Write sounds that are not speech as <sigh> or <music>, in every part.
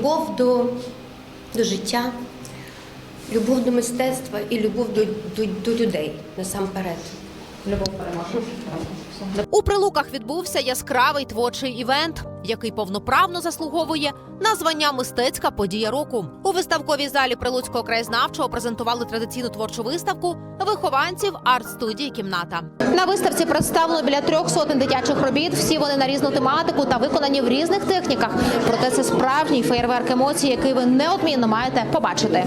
любов до, до життя, любов до мистецтва і любов до, до, до людей насамперед. Любов переможе. У прилуках відбувся яскравий творчий івент, який повноправно заслуговує на звання мистецька подія року. У виставковій залі Прилуцького краєзнавчого презентували традиційну творчу виставку вихованців арт-студії Кімната. На виставці представлено біля трьох сотень дитячих робіт. Всі вони на різну тематику та виконані в різних техніках. Проте це справжній феєрверк емоцій, який ви неодмінно маєте побачити.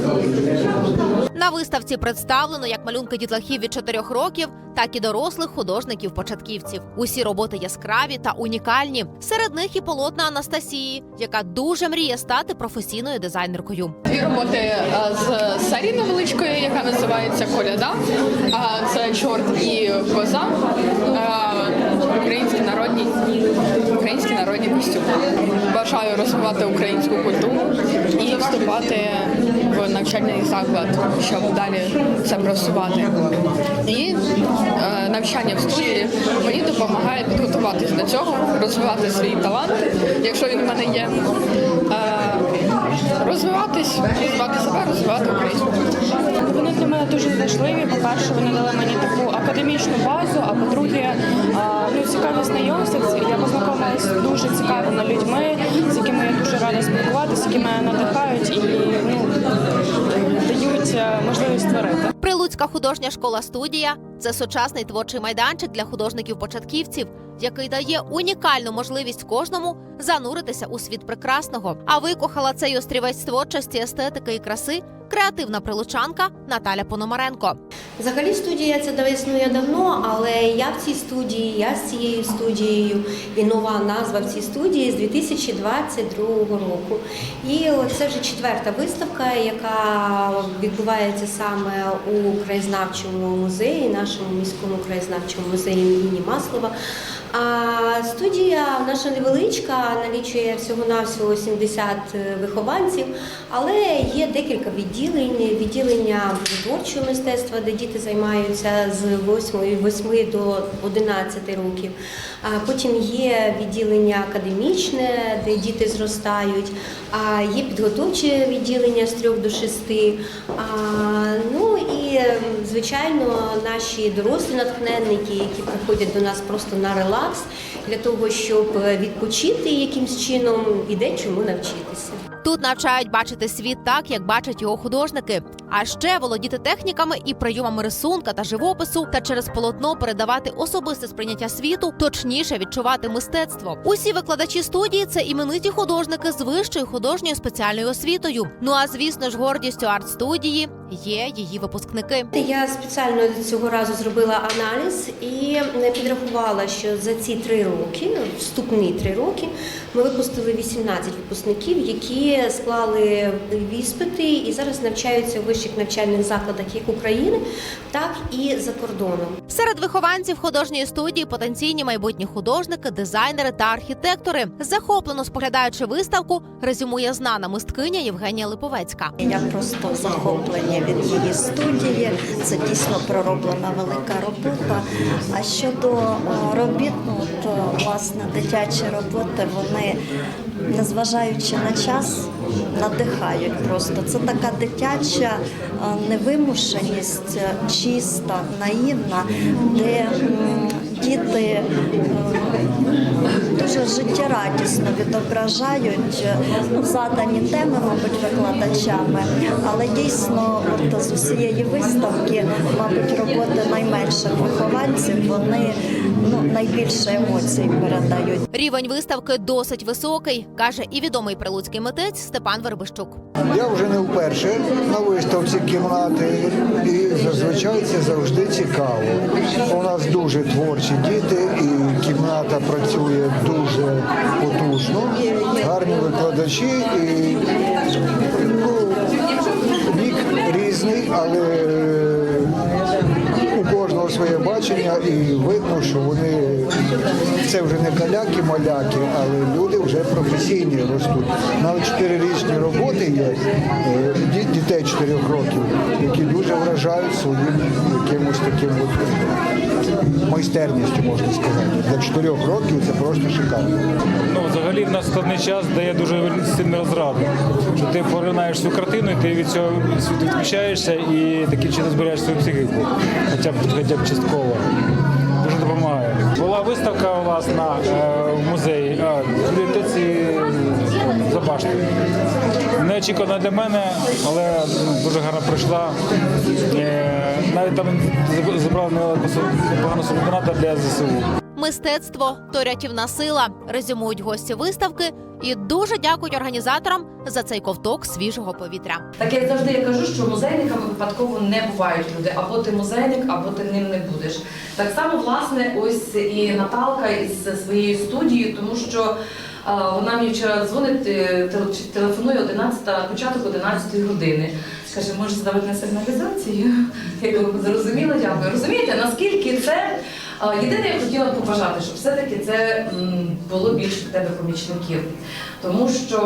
На виставці представлено як малюнки дітлахів від 4 років, так і дорослих художників-початківців. Усі роботи яскраві та унікальні. Серед них і полотна Анастасії, яка дуже мріє стати професійною дизайнеркою. Дві роботи е, з серії невеличкої, яка називається Коляда. Це чорт і коза. Е, Українські народні українські народні костюми. Бажаю розвивати українську культуру і вступати навчальний заклад, щоб далі це просувати. І е, навчання в студії мені допомагає підготуватись до цього, розвивати свій талант, якщо він в мене є. Е, розвиватись, розвивати себе, розвивати українську. Вони для мене дуже важливі. По-перше, вони дали мені таку академічну базу, а по-друге, а, ну, цікаві знайомства. Я познайомилася з дуже цікавими людьми, з якими я дуже рада спілкуватися, які мене надихають і створити. Художня школа студія це сучасний творчий майданчик для художників-початківців, який дає унікальну можливість кожному зануритися у світ прекрасного. А викохала цей острівець творчості, естетики і краси креативна прилучанка Наталя Пономаренко. Взагалі студія це дав- існує давно, але я в цій студії, я з цією студією, і нова назва в цій студії з 2022 року. І це вже четверта виставка, яка відбувається саме у краєзнавчому музеї, нашому міському краєзнавчому музеї імені Маслова. А студія наша невеличка, налічує всього-навсього 70 вихованців, але є декілька відділень. Відділення творчого мистецтва, де діти займаються з 8, 8 до 11 років. А потім є відділення академічне, де діти зростають, а є підготовче відділення з 3 до 6. А, ну і ем, звичайно, наші дорослі натхненники, які приходять до нас просто на релакс для того, щоб е, відпочити якимсь чином і дечому навчитися. Тут навчають бачити світ так, як бачать його художники, а ще володіти техніками і прийомами рисунка та живопису, та через полотно передавати особисте сприйняття світу, точніше відчувати мистецтво. Усі викладачі студії це імениті художники з вищою художньою спеціальною освітою. Ну а звісно ж, гордістю арт-студії є її випускники. Я спеціально цього разу зробила аналіз і підрахувала, що за ці три роки, вступні три роки, ми випустили 18 випускників, які склали іспити і зараз навчаються у вищих навчальних закладах як України, так і за кордоном. Серед вихованців художньої студії потенційні майбутні художники, дизайнери та архітектори. Захоплено споглядаючи виставку, резюмує знана мисткиня Євгенія Липовецька. Я просто захоплення від її студії. Це дійсно пророблена велика робота. А щодо е, робіт, ну е, власне дитячі роботи, вони незважаючи на час, надихають просто. Це така дитяча е, невимушеність, е, чиста, наївна, де діти е, дуже життєрадісно відображають е, ну, задані теми, мабуть, викладачами, але дійсно от з усієї виставки, мабуть, роботи найменших вихованців, вони ну, найбільше емоцій передають. Рівень виставки досить високий, каже і відомий прилуцький митець Степан Вербищук. Я вже не вперше на виставці кімнати, і зазвичай це завжди цікаво. У нас дуже творчі діти, і кімната працює дуже потужно, гарні викладачі і ну, вік різний, але своє бачення, і видно, що вони це вже не каляки-маляки, але люди вже професійні ростуть. Навіть чотирирічні роботи є е, дітей 4 років, які дуже вражають своїм якимось таким от майстерністю, можна сказати. Для 4 років це просто шикарно. Ну, взагалі в нас складний час дає дуже сильну розраду. Що ти поринаєш цю картину, і ти від цього відключаєшся і таким чином збираєш свою психіку, хоча б хоча б частково. Дуже допомагає. Була виставка у вас на е, в музеї а, в бібліотеці за баштою. Неочікувано для мене, але ну, дуже гарно пройшла. Е, навіть там зібрали непогану суму доната для ЗСУ. Мистецтво то рятівна сила, резюмують гості виставки і дуже дякують організаторам за цей ковток свіжого повітря. Так як завжди я кажу, що музейниками випадково не бувають люди. Або ти музейник, або ти ним не будеш. Так само, власне, ось і Наталка із своєю студією, тому що е, вона мені вчора дзвонить, е, телефонує 11, початок 11 години. Каже, може задавати на сигналізацію? <laughs> Я кажу, зрозуміла, дякую. Розумієте, наскільки це єдине, я хотіла б побажати, щоб все-таки це було більше в тебе помічників. Тому що,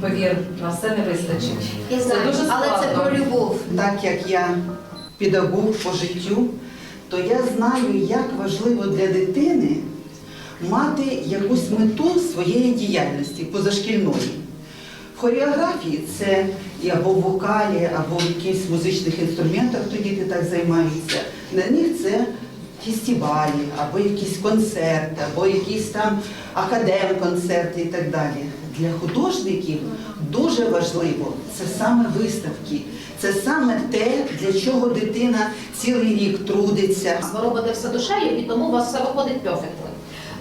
повір, на все не вистачить. Я Це дуже але це про любов. Так як я педагог по життю, то я знаю, як важливо для дитини мати якусь мету своєї діяльності позашкільної. В хореографії це і або в вокалі, або в якихось музичних інструментах, то діти так займаються. На них це фестивалі, або якісь концерти, або якісь там академ-концерти і так далі. Для художників дуже важливо це саме виставки, це саме те, для чого дитина цілий рік трудиться. Ви робите все душею, і тому у вас все виходить перфектно.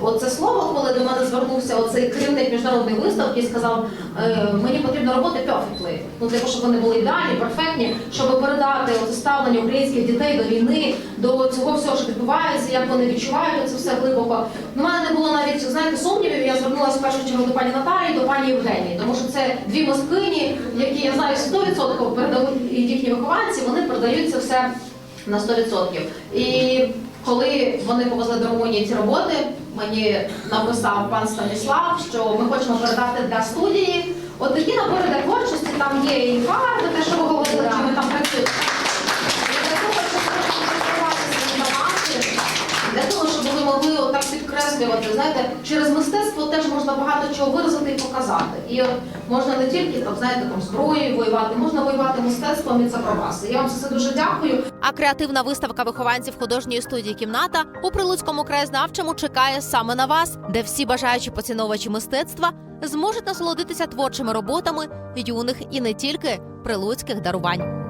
Оце слово, коли до мене звернувся оцей керівник міжнародної виставки і сказав, е, мені потрібно робити perfectly. Ну, типу, щоб вони були ідеальні, перфектні, щоб передати оце ставлення українських дітей до війни, до цього всього, що відбувається, як вони відчувають це все глибоко. У мене не було навіть знаєте сумнівів. Я звернулася в першу чергу до пані Наталії, до пані Євгенії, тому що це дві москині, які я знаю 100% передають їхні вихованці, вони передають це все на 100%. І коли вони повезли до Румунії ці роботи, мені написав пан Станіслав, що ми хочемо передати для студії. От такі набори для творчості, там є і карти, те, що ви говорили, чи ми там працюємо. І для того, щоб працювати свої таланти, для того, щоб ви могли отак підкреслювати, знаєте, через мистецтво теж можна багато чого виразити і показати. І от можна не тільки там, знаєте, там зброєю воювати, можна воювати мистецтвом, і це про вас. І я вам за це дуже дякую. А креативна виставка вихованців художньої студії кімната у Прилуцькому краєзнавчому чекає саме на вас, де всі бажаючі поціновувачі мистецтва зможуть насолодитися творчими роботами юних і не тільки прилуцьких дарувань.